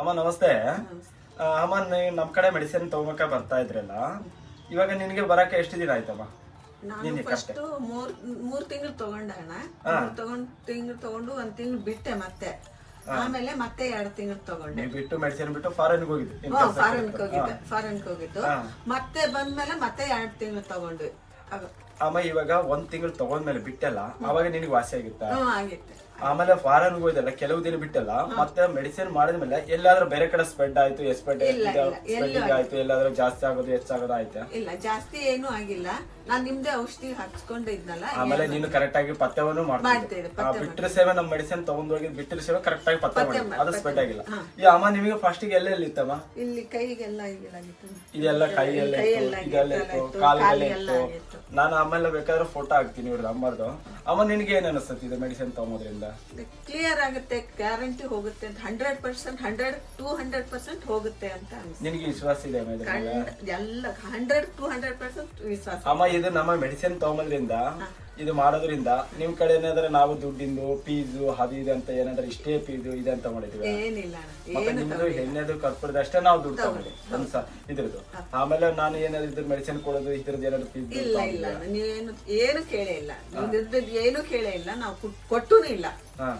ಅಮ್ಮ ನಮಸ್ತೆ. ಅಮ್ಮ ನೀವು ನಮ್ ಕಡೆ ಮೆಡಿಸಿನ್ ತಗೋಬೇಕ ಬರ್ತಾ ಇದ್ರಲ್ಲ. ಇವಾಗ ನಿನ್ಗೆ ಬರಕ್ಕೆ ಎಷ್ಟು ದಿನ ಆಯ್ತಮ್ಮ? ನಾನು ಫಸ್ಟ್ ಮೂರ್ ಮೂರ್ ತಿಂಗಳು ತಗೊಂಡಣ ತಗೊಂಡ್ ತಿಂಗಳು ತಗೊಂಡು ಒಂದ್ ತಿಂಗಳು ಬಿಟ್ಟೆ ಮತ್ತೆ. ಆಮೇಲೆ ಮತ್ತೆ ಎರಡ್ ತಿಂಗಳು ತಗೊಂಡೆ. ನೀವು ಬಿಟ್ಟು ಮೆಡಿಸಿನ್ ಬಿಟ್ಟು ಫಾರಿನ್ ಹೋಗಿದ್ದೆ ಫಾರಿನ್ ಹೋಗಿದ್ದು. ಹೋಗಿದ್ದೆ ಫಾರಿನ್ ಹೋಗಿದ್ದು. ಮತ್ತೆ ಬಂದ್ಮೇಲೆ ಮತ್ತೆ ಎರಡ್ ತಿಂಗಳು ತಗೊಂಡ್ವಿ. ಅಮ್ಮ ಇವಾಗ ಒಂದ್ ತಿಂಗಳು ತಗೊಂಡ್ಮೇಲೆ ಬಿಟ್ಟಲ್ಲ. ಅವಾಗ ನಿನಗೆ ವಾಸಿ ಆಗಿತ್ತ? ಹ್ಮ್ ಆಗಿತ್ತು. ಆಮೇಲೆ ಫಾರನ್ ಹೋಯ್ದಲ್ಲ ಕೆಲವು ದಿನ ಬಿಟ್ಟಲ್ಲ ಮತ್ತೆ ಮೆಡಿಸಿನ್ ಮಾಡಿದ್ಮೇಲೆ ಎಲ್ಲಾದ್ರೂ ಬೇರೆ ಕಡೆ ಸ್ಪ್ರೆಡ್ ಆಯ್ತು ಎಸ್ಪೆಡ್ ಸ್ಪ್ರೆಡಿಂಗ್ ಆಯ್ತು. ಎಲ್ಲಾದ್ರೂ ಜಾಸ್ತಿ ಆಗೋದು ಹೆಚ್ಚಾಗೋದು ಆಯ್ತು? ಇಲ್ಲ ಜಾಸ್ತಿ ಏನು ಆಗಿಲ್ಲ. ನಾನ್ ನಿಮ್ದೇ ಔಷಧಿ ಹಚ್ಕೊಂಡಿದ್ನಲ್ಲ ಆಮೇಲೆ ನೀನು ಕರೆಕ್ಟ್ ಆಗಿ ಪಥ್ಯವನ್ನು ಮಾಡ್ತಿದ್ದೆ. ಬಿಟ್ಟರೆ ಸೇವೆ ನಮ್ಮ ಮೆಡಿಸಿನ್ ತಗೊಂಡ್ ಹೋಗಿ ಬಿಟ್ಟರೆ ಸೇವೆ ಕರೆಕ್ಟ್ ಆಗಿ ಪಥ್ಯ ಮಾಡಿ ಅದು ಸ್ಪ್ರೆಡ್ ಆಗಿಲ್ಲ. ಈ ಅಮ್ಮ ನಿಮಗೆ ಫಸ್ಟ್ಗೆ ಎಲ್ಲೆಲ್ಲಿ ಇತ್ತಮ್ಮ ಇಲ್ಲಿ ಕೈಗೆಲ್ಲ ಇದೆಲ್ಲ ಕೈಯೆಲ್ಲ ಇತ್ತು ಇದೆಲ್ಲ ಇತ್ತು, ಕಾಲಿಗೆಲ್ಲ ಇತ್ತು. ನಾನು ಆಮೇಲೆ ಬೇಕಾದ್ರೆ ಫೋಟೋ ಹಾಕ್ತೀನಿ ಇವ್ರದ್ದು ಅಮ್ಮರ್ದು. ಅಮ್ಮ ನಿನಗೆ ಏನ್ ಅನಿಸ್ತದೆ ಇದು ಮೆಡಿಸಿನ್ ತಗೊಂಬೋದ್ರಿಂದ? ಕ್ಲಿಯರ್ ಆಗುತ್ತೆ ಗ್ಯಾರಂಟಿ ಹೋಗುತ್ತೆ ಅಂತ. Hundred percent hundred two hundred percent ಹೋಗುತ್ತೆ ಅಂತ ಅನ್ಸುತ್ತೆ. ನಿನಗೆ ವಿಶ್ವಾಸ ಇದೆ ಮೇಲೆ? ಖಂಡ್- ಎಲ್ಲ ಹಂಡ್ರೆಡ್ ಟೂ ಹಂಡ್ರೆಡ್ ಪರ್ಸೆಂಟ್ ವಿಶ್ವಾಸ. ಅಮ್ಮ ಇದು ನಮ್ಮ ಮೆಡಿಸಿನ್ ತಗೊಂಬೋದ್ರಿಂದ ಇದು ಮಾಡೋದ್ರಿಂದ ನಿಮ್ ಕಡೆ ಏನಾದ್ರೆ ನಾವು ದುಡ್ಡಿಂದು ಫೀಸು ಅದು ಇದು ಅಂತ ಏನಾದ್ರೆ ಇಷ್ಟೇ ಫೀಸು ಇದೆ ಅಂತ ಮಾಡಿದ್ವಿ ಏನಿಲ್ಲ. ಮತ್ತೆ ನಿಮ್ದು ಎಣ್ಣೆದು ಕರ್ಪೂರದ ಅಷ್ಟೇ ನಾವು ದುಡ್ಡು ತಗೊಂಡೆ ಒಂದ್ಸ ಇದ್ರದ್ದು. ಆಮೇಲೆ ನಾನು ಏನಾದ್ರು ಇದ್ರ ಮೆಡಿಸಿನ್ ಕೊಡೋದು ಇದ್ರದ್ದು ಏನಾದ್ರು ಫೀಸ್ ಇಲ್ಲ ಇಲ್ಲ. ನೀವೇನು ಏನು ಕೇಳೇ ಇಲ್ಲ. ನಿಮ್ದು ಏನು ಕೇಳೇ ಇಲ್ಲ ನಾವು ಕೊಟ್ಟು ಇಲ್ಲ. ಹಾ.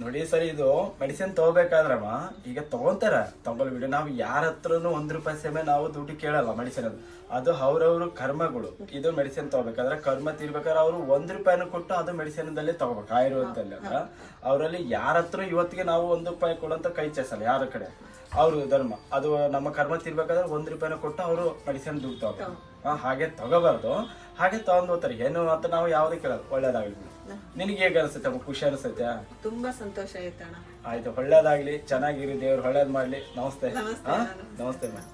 ನೋಡಿ ಸರಿ ಇದು ಮೆಡಿಸಿನ್ ತಗೋಬೇಕಾದ್ರಮ್ಮ ಈಗ ತಗೊಂತಾರ. ತಗೊಳ್ ಬಿಡಿ. ನಾವು ಯಾರ ಹತ್ರನು ಒಂದ್ ರೂಪಾಯಿ ಸೇಮೆ ನಾವು ದುಡ್ಡು ಕೇಳಲ್ಲ ಮೆಡಿಸಿನ್ ಅದು ಅದು ಅವ್ರವ್ರ ಕರ್ಮಗಳು. ಇದು ಮೆಡಿಸಿನ್ ತಗೋಬೇಕಾದ್ರೆ ಕರ್ಮ ತೀರ್ಬೇಕಾದ್ರೆ ಅವರು ಒಂದ್ ರೂಪಾಯಿನ ಕೊಟ್ಟು ಅದು ಮೆಡಿಸಿನ್ ದಲ್ಲಿ ತಗೋಬೇಕು. ಆಯುರ್ವೇದದಲ್ಲಿ ಅಂದ್ರೆ ಅವರಲ್ಲಿ ಯಾರ ಹತ್ರ ಇವತ್ತಿಗೆ ನಾವು ಒಂದ್ ರೂಪಾಯಿ ಕೊಡಂತ ಕೈ ಚೇಸಲ್ಲ ಯಾರ ಕಡೆ? ಅವ್ರು ಧರ್ಮ. ಅದು ನಮ್ಮ ಕರ್ಮ ತಿರ್ಬೇಕಾದ್ರೆ ಒಂದ್ ರೂಪಾಯಿನ ಕೊಟ್ಟು ಅವರು ಮೆಡಿಸಿನ್ ದುಡ್ಡು ತಗೋಬೇಕು. ಹಾಗೆ ತಗೋಬಾರ್ದು. ಹಾಗೆ ತಗೊಂಡ್ ಹೋಗ್ತಾರೆ ಏನು ಅಂತ ನಾವು ಯಾವ್ದೇ ಕೇಳಲ್ಲ. ಒಳ್ಳೇದಾಗ್ಲಿ. ನಿನಗೆ ಹೇಗೆ ಅನ್ಸುತ್ತೆ? ಅಮ್ಮ? ಖುಷಿ ಅನ್ಸುತ್ತೆ? ತುಂಬಾ ಸಂತೋಷ ಆಯ್ತಣ್ಣ. ಆಯ್ತು ಒಳ್ಳೇದಾಗ್ಲಿ. ಚೆನ್ನಾಗಿರಿ ದೇವ್ರು ಒಳ್ಳೇದ್ ಮಾಡ್ಲಿ. ನಮಸ್ತೆ? ನಮಸ್ತೆ ಮ್ಯಾಮ್.